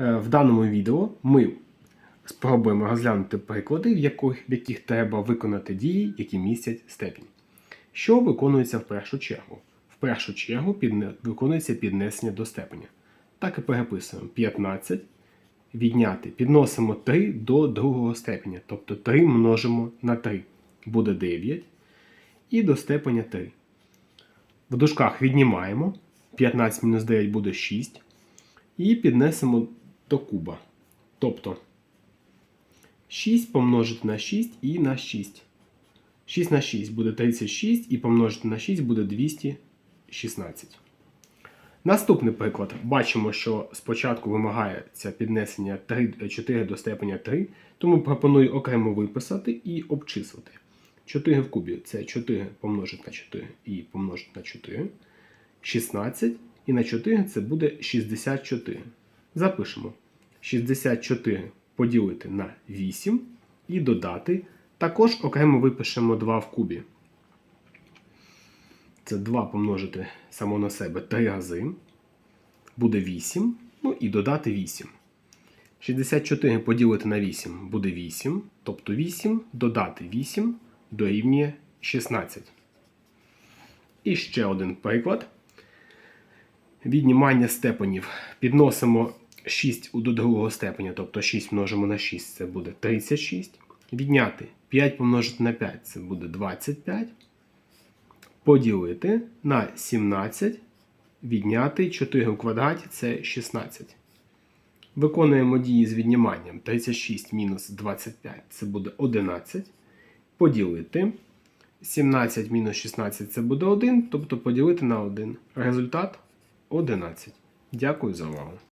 Е, В даному відео ми спробуємо розглянути приклади, в яких, в яких треба виконати дії, які містять степінь. Що виконується в першу чергу? В першу чергу підне... виконується піднесення до степеня. Так і переписуємо 15 відняти. Підносимо 3 до другого степеня, тобто 3 множимо на 3. Буде 9. І до степеня 3. В дужках віднімаємо. 15 мінус 9 буде 6. І піднесемо до куба. Тобто 6 помножити на 6 і на 6. 6 на 6 буде 36 і помножити на 6 буде 216. Наступний приклад. Бачимо, що спочатку вимагається піднесення 3, 4 до степеня 3, тому пропоную окремо виписати і обчислити. 4 в кубі це 4 помножити на 4 і помножити на 4. 16 і на 4 це буде 64. Запишемо 64 поділити на 8 і додати. Також окремо випишемо 2 в кубі. Це 2 помножити само на себе 3 рази. Буде 8. Ну і додати 8. 64 поділити на 8 буде 8. Тобто 8 додати 8 дорівнює 16. І ще один приклад. Віднімання степенів. Підносимо 6 до другого степеня, тобто 6 множимо на 6, це буде 36. Відняти 5 помножити на 5, це буде 25. Поділити на 17. Відняти 4 у квадраті це 16. Виконуємо дії з відніманням 36 мінус 25 це буде 11. Поділити. 17 мінус 16 це буде 1, тобто поділити на 1. Результат 11. Дякую за увагу.